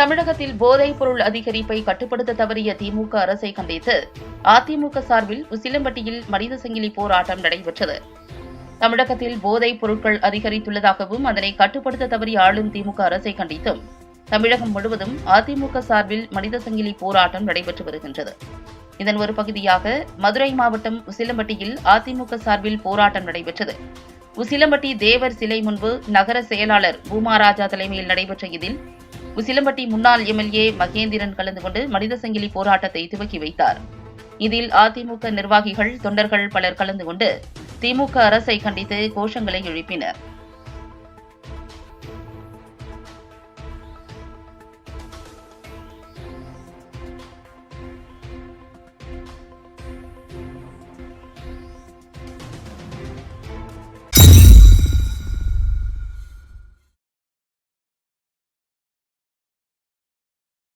தமிழகத்தில் போதைப் பொருள் அதிகரிப்பை கட்டுப்படுத்த தவறிய திமுக அரசை கண்டித்து அதிமுக சார்பில் உசிலம்பட்டியில் மனித சங்கிலி போராட்டம் நடைபெற்றது. தமிழகத்தில் போதைப் பொருட்கள் அதிகரித்துள்ளதாகவும் அதனை கட்டுப்படுத்த தவறிய ஆளும் திமுக அரசை கண்டித்தும் தமிழகம் முழுவதும் அதிமுக சார்பில் மனித சங்கிலி போராட்டம் நடைபெற்று வருகின்றது. இதன் ஒரு பகுதியாக மதுரை மாவட்டம் உசிலம்பட்டியில் அதிமுக சார்பில் போராட்டம் நடைபெற்றது. உசிலம்பட்டி தேவர் சிலை முன்பு நகர செயலாளர் பூமாராஜா தலைமையில் நடைபெற்ற இதில் உசிலம்பட்டி முன்னாள் எம்எல்ஏ மகேந்திரன் கலந்து கொண்டு மனித சங்கிலி போராட்டத்தை துவக்கி வைத்தார். இதில் அதிமுக நிர்வாகிகள் தொண்டர்கள் பலர் கலந்து கொண்டு திமுக அரசை கண்டித்து கோஷங்களை எழுப்பினர்.